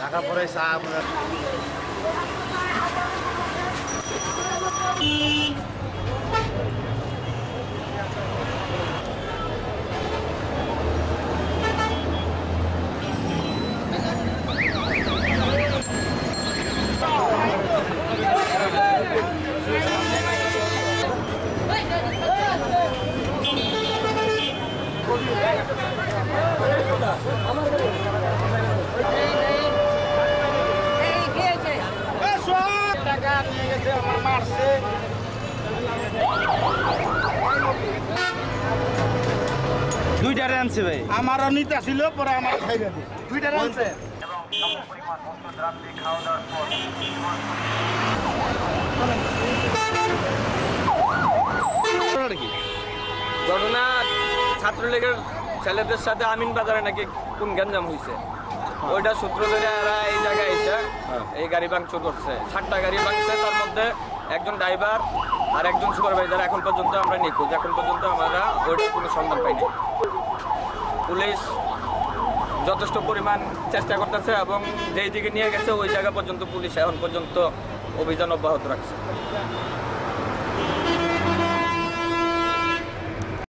টাকা পরে চা নিয়ে গেছে আমার মারছে দুইটারে আনছে ভাই। আমারও নিতে ছিল পরে আমার খাইবে। দুইটারে আনছে। ঘটনা ছাত্রলীগের ছেলেদের সাথে আমিন বাজারে নাকি কোন গ্যাঞ্জাম হয়েছে ওইটা সূত্র ধরে এরা এই জায়গায় এসে এই গাড়ি ভাঙচুর করছে। সাতটা গাড়ি ভাঙছে তার মধ্যে একজন ড্রাইভার আর একজন সুপারভাইজার এখন পর্যন্ত আমরা নিখোঁজ। এখন পর্যন্ত আমরা ওইটার কোনো সন্ধান পাইনি। পুলিশ যথেষ্ট পরিমাণ চেষ্টা করতেছে এবং যেই দিকে নিয়ে গেছে ওই জায়গা পর্যন্ত পুলিশ এখন পর্যন্ত অভিযান অব্যাহত রাখছে।